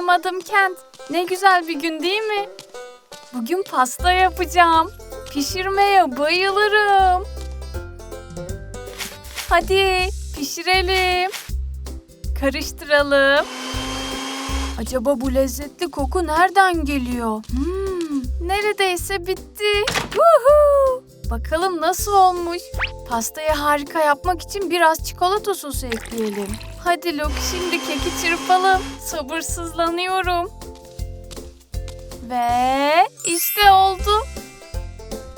benim adım Kent. Ne güzel bir gün değil mi? Bugün pasta yapacağım. Pişirmeye bayılırım. Hadi pişirelim. Karıştıralım. Acaba bu lezzetli koku nereden geliyor? Hmm, neredeyse bitti. Woohoo! Bakalım nasıl olmuş? Pastayı harika yapmak için biraz çikolata sosu ekleyelim. Hadi Luke şimdi keki çırpalım. Sabırsızlanıyorum. Ve işte oldu.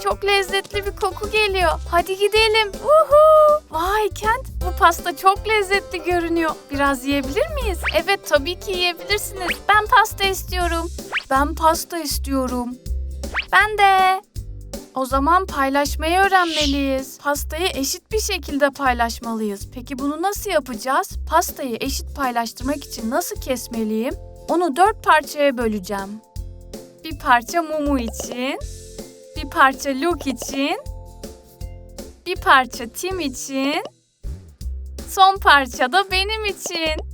Çok lezzetli bir koku geliyor. Hadi gidelim. Uhu! Vay Kent, bu pasta çok lezzetli görünüyor. Biraz yiyebilir miyiz? Evet, tabii ki yiyebilirsiniz. Ben pasta istiyorum. Ben pasta istiyorum. Ben de. O zaman paylaşmayı öğrenmeliyiz. Pastayı eşit bir şekilde paylaşmalıyız. Peki bunu nasıl yapacağız? Pastayı eşit paylaştırmak için nasıl kesmeliyim? Onu dört parçaya böleceğim. Bir parça Mumu için, bir parça Luke için, bir parça Tim için, son parça da benim için.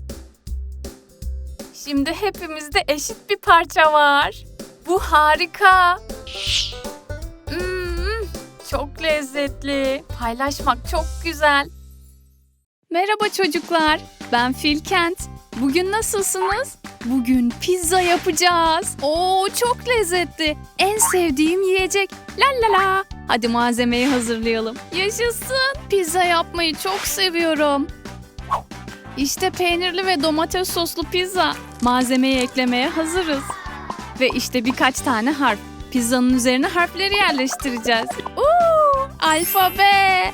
Şimdi hepimizde eşit bir parça var. Bu harika. Çok lezzetli. Paylaşmak çok güzel. Merhaba çocuklar. Ben Phil Kent. Bugün nasılsınız? Bugün pizza yapacağız. Oo çok lezzetli. En sevdiğim yiyecek. La la la. Hadi malzemeyi hazırlayalım. Yaşasın. Pizza yapmayı çok seviyorum. İşte peynirli ve domates soslu pizza. Malzemeyi eklemeye hazırız. Ve işte birkaç tane harf. Pizzanın üzerine harfleri yerleştireceğiz. Uuu, alfabe.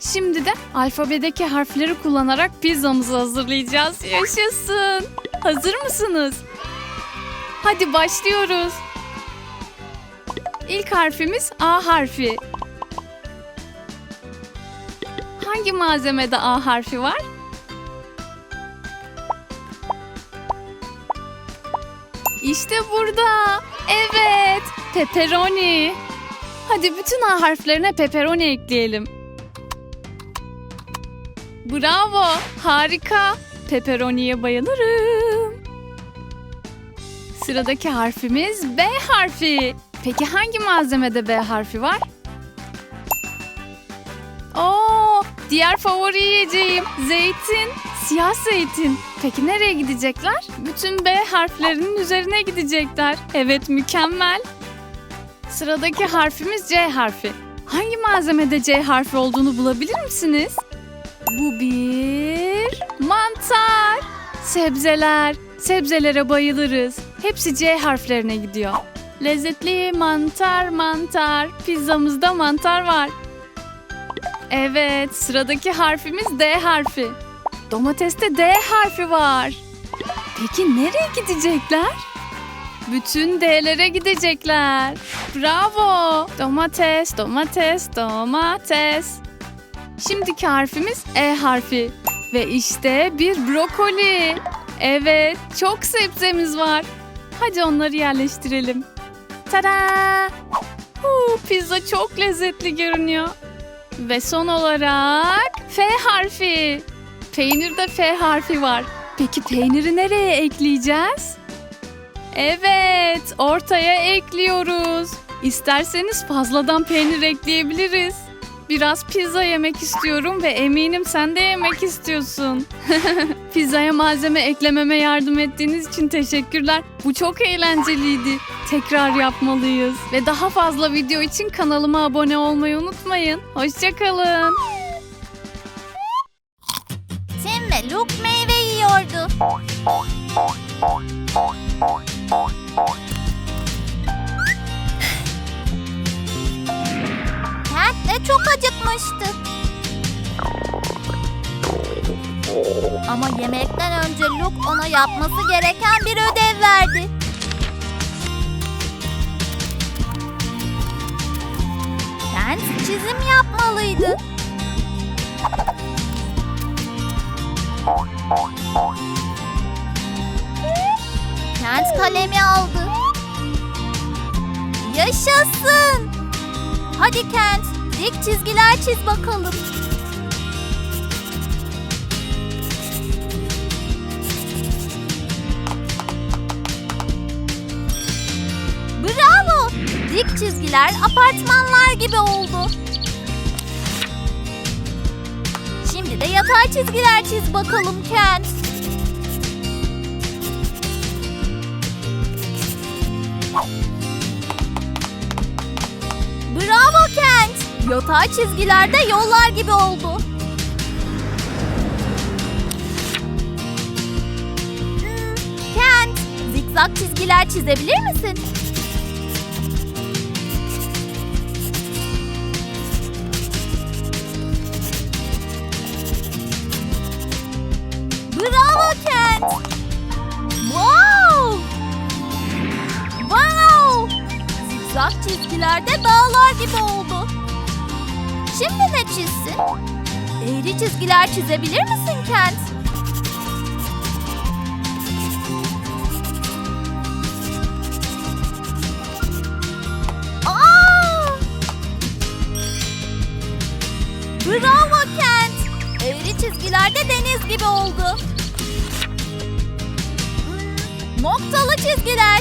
Şimdi de alfabedeki harfleri kullanarak pizzamızı hazırlayacağız. Yaşasın. Hazır mısınız? Hadi başlıyoruz. İlk harfimiz A harfi. Hangi malzemede A harfi var? İşte burada. Evet. Pepperoni. Hadi bütün A harflerine pepperoni ekleyelim. Bravo. Harika. Pepperoni'ye bayılırım. Sıradaki harfimiz B harfi. Peki hangi malzemede B harfi var? Oo, diğer favori yiyeceğim. Zeytin. Siyah zeytin. Peki nereye gidecekler? Bütün B harflerinin üzerine gidecekler. Evet mükemmel. Sıradaki harfimiz C harfi. Hangi malzemede C harfi olduğunu bulabilir misiniz? Bu bir mantar. Sebzeler. Sebzelere bayılırız. Hepsi C harflerine gidiyor. Lezzetli mantar mantar. Pizzamızda mantar var. Evet, sıradaki harfimiz D harfi. Domateste D harfi var. Peki nereye gidecekler? Bütün D'lere gidecekler. Bravo. Domates, domates, domates. Şimdiki harfimiz E harfi. Ve işte bir brokoli. Evet, çok sebzemiz var. Hadi onları yerleştirelim. Tada! Huu, pizza çok lezzetli görünüyor. Ve son olarak F harfi. Peynirde F harfi var. Peki peyniri nereye ekleyeceğiz? Evet, ortaya ekliyoruz. İsterseniz fazladan peynir ekleyebiliriz. Biraz pizza yemek istiyorum ve eminim sen de yemek istiyorsun. Pizzaya malzeme eklememe yardım ettiğiniz için teşekkürler. Bu çok eğlenceliydi. Tekrar yapmalıyız. Ve daha fazla video için kanalıma abone olmayı unutmayın. Hoşçakalın. Tim ve Luke meyve yiyordu. Acıkmıştı. Ama yemekten önce Luke ona yapması gereken bir ödev verdi. Kent çizim yapmalıydı. Kent kalemi aldı. Yaşasın. Hadi Kent, Dik çizgiler çiz bakalım. Bravo! Dik çizgiler apartmanlar gibi oldu. Şimdi de yatay çizgiler çiz bakalım Kent. Bravo Kent! Yatay çizgilerde yollar gibi oldu. Kent, zikzak çizgiler çizebilir misin? Bravo Kent. Wow! Wow! Zikzak çizgilerde dağlar gibi oldu. Şimdi ne çizsin? Eğri çizgiler çizebilir misin Kent? Bravo Kent. Eğri çizgilerde deniz gibi oldu. Noktalı çizgiler.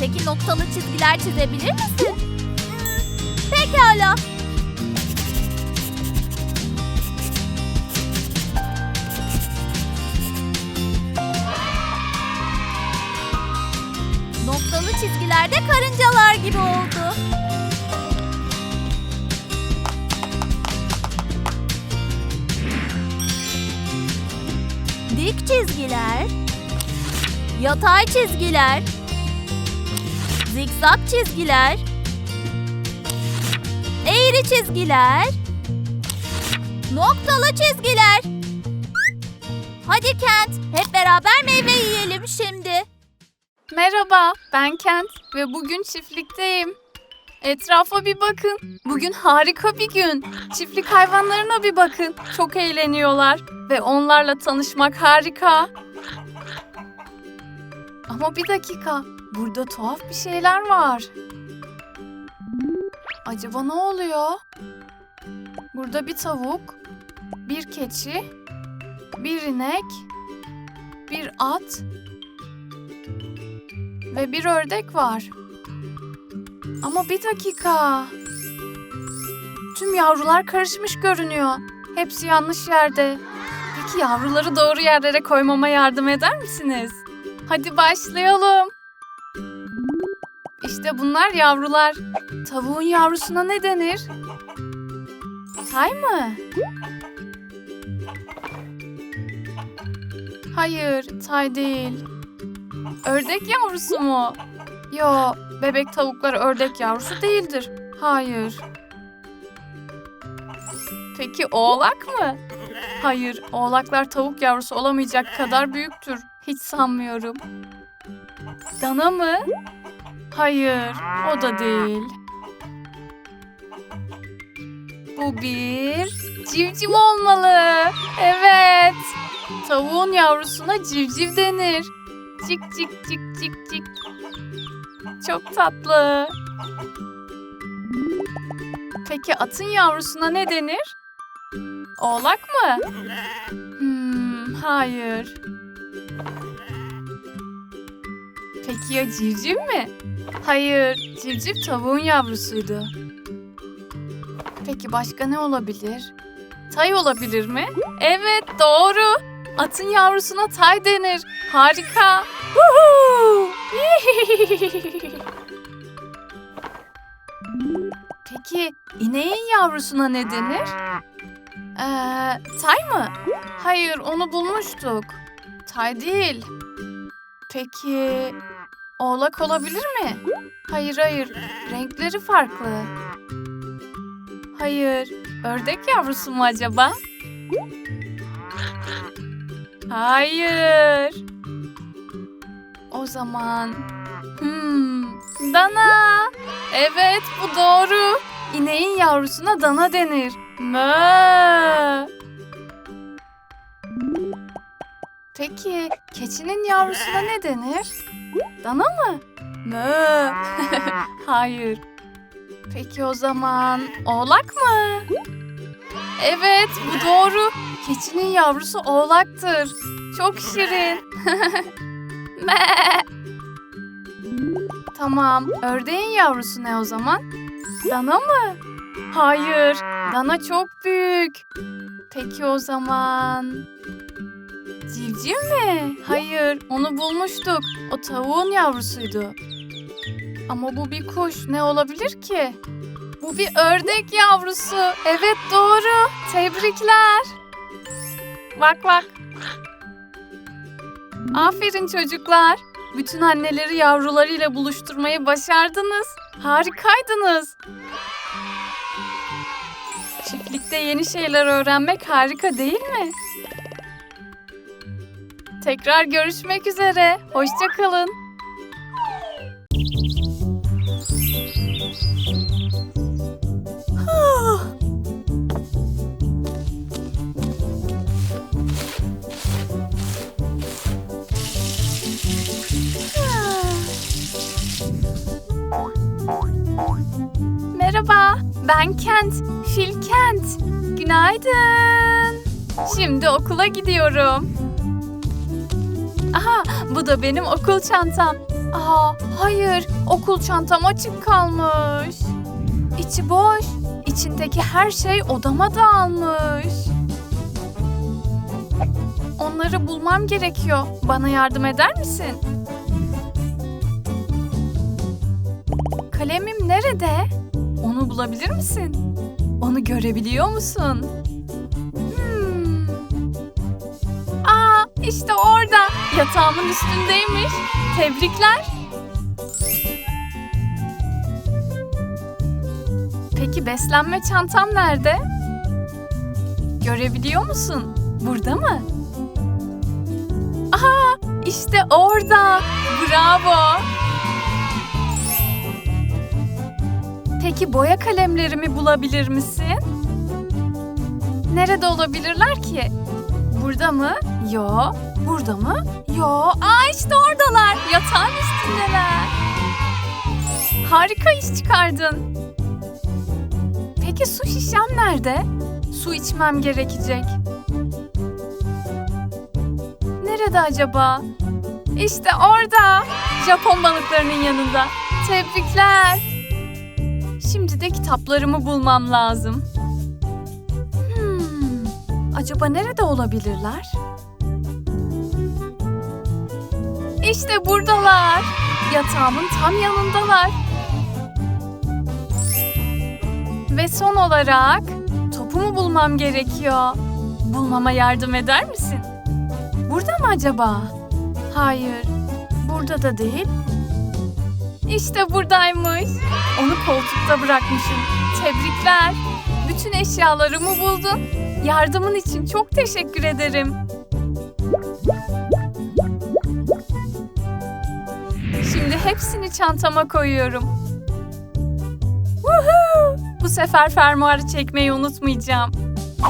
Peki noktalı çizgiler çizebilir misin? Pekala. Oldu. Dik çizgiler, yatay çizgiler, zikzak çizgiler, eğri çizgiler, noktalı çizgiler. Hadi Kent, hep beraber meyve yiyelim şimdi. Merhaba, ben Kent ve bugün çiftlikteyim. Etrafa bir bakın. Bugün harika bir gün. Çiftlik hayvanlarına bir bakın. Çok eğleniyorlar ve onlarla tanışmak harika. Ama bir dakika. Burada tuhaf bir şeyler var. Acaba ne oluyor? Burada bir tavuk, bir keçi, bir inek, bir at ve bir ördek var. Ama bir dakika. Tüm yavrular karışmış görünüyor. Hepsi yanlış yerde. Peki yavruları doğru yerlere koymama yardım eder misiniz? Hadi başlayalım. İşte bunlar yavrular. Tavuğun yavrusuna ne denir? Tay mı? Hayır, tay değil. Ördek yavrusu mu? Yo, bebek tavuklar ördek yavrusu değildir. Hayır. Peki oğlak mı? Hayır, oğlaklar tavuk yavrusu olamayacak kadar büyüktür. Hiç sanmıyorum. Dana mı? Hayır, o da değil. Bu bir civciv olmalı. Evet. Tavuğun yavrusuna civciv denir. Cik cik cik cik cik. Çok tatlı. Peki atın yavrusuna ne denir? Oğlak mı? Hmm, hayır. Peki ya civciv mi? Hayır, civciv tavuğun yavrusuydu. Peki başka ne olabilir? Tay olabilir mi? Evet, doğru. Atın yavrusuna tay denir. Harika. Peki ineğin yavrusuna ne denir? Ee, tay mı? Hayır, onu bulmuştuk. Tay değil. Peki oğlak olabilir mi? Hayır, hayır. Renkleri farklı. Hayır. Ördek yavrusu mu acaba? Hayır. O zaman... Hmm, dana. Evet, bu doğru. İneğin yavrusuna dana denir. Mö. Peki, keçinin yavrusuna ne denir? Dana mı? Mö. Hayır. Peki o zaman oğlak mı? Evet, bu doğru. Keçinin yavrusu oğlaktır. Çok şirin. Tamam. Ördeğin yavrusu ne o zaman? Dana mı? Hayır. Dana çok büyük. Peki o zaman... Civciv mi? Hayır. Onu bulmuştuk. O tavuğun yavrusuydu. Ama bu bir kuş. Ne olabilir ki? Bu bir ördek yavrusu. Evet doğru. Tebrikler. Bak bak. Aferin çocuklar. Bütün anneleri yavrularıyla buluşturmayı başardınız. Harikaydınız. Çiftlikte yeni şeyler öğrenmek harika değil mi? Tekrar görüşmek üzere. Hoşça ben Kent. Phil Kent. Günaydın. Şimdi okula gidiyorum. Aha, bu da benim okul çantam. Aa, hayır, okul çantam açık kalmış. İçi boş. İçindeki her şey odama dağılmış. Onları bulmam gerekiyor. Bana yardım eder misin? Kalemim nerede? Onu bulabilir misin? Onu görebiliyor musun? Hmm. Aa, işte orada. Yatağımın üstündeymiş. Tebrikler. Peki beslenme çantam nerede? Görebiliyor musun? Burada mı? Aha, işte orada. Bravo. Peki boya kalemlerimi bulabilir misin? Nerede olabilirler ki? Burada mı? Yo. Burada mı? Yo. Aa işte oradalar. Yatağın üstündeler. Harika iş çıkardın. Peki su şişem nerede? Su içmem gerekecek. Nerede acaba? İşte orada. Japon balıklarının yanında. Tebrikler. Şimdi de kitaplarımı bulmam lazım. Hmm, acaba nerede olabilirler? İşte buradalar. Yatağımın tam yanındalar. Ve son olarak topumu bulmam gerekiyor. Bulmama yardım eder misin? Burada mı acaba? Hayır. Burada da değil. İşte buradaymış. Onu koltukta bırakmışım. Tebrikler. Bütün eşyalarımı buldun. Yardımın için çok teşekkür ederim. Şimdi hepsini çantama koyuyorum. Woohoo! Bu sefer fermuarı çekmeyi unutmayacağım.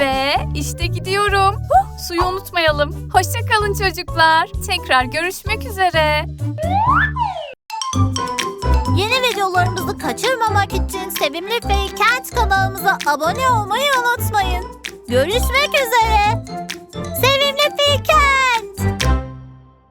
Ve işte gidiyorum. Huh, suyu unutmayalım. Hoşça kalın çocuklar. Tekrar görüşmek üzere. Kaçırmamak için Sevimli Kent kanalımıza abone olmayı unutmayın. Görüşmek üzere. Sevimli Kent.